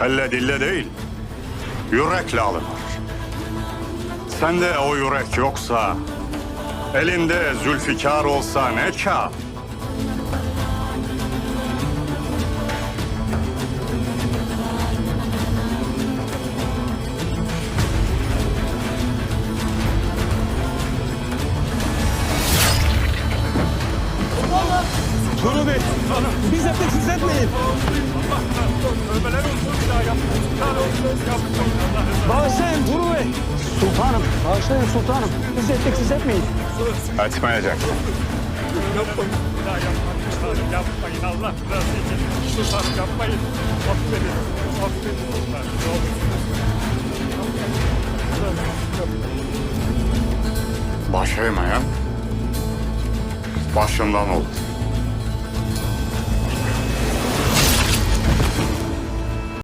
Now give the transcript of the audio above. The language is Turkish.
kelle dille değil, yürekle alınır. Sende o yürek yoksa, elinde Zülfikar olsa ne kâr? Turu Bey, biz hep siz etmeyin. Bağışlayın Turu Bey. Sultanım, bağışlayın sultanım. Biz ettik siz etmeyin. Etmeyecek. Yapmayın. Ya. Allah rızası için. Sultanım yapmayın. Affedin. Affedin sultanım. Ne olur. Baş eğmeyen başından olur.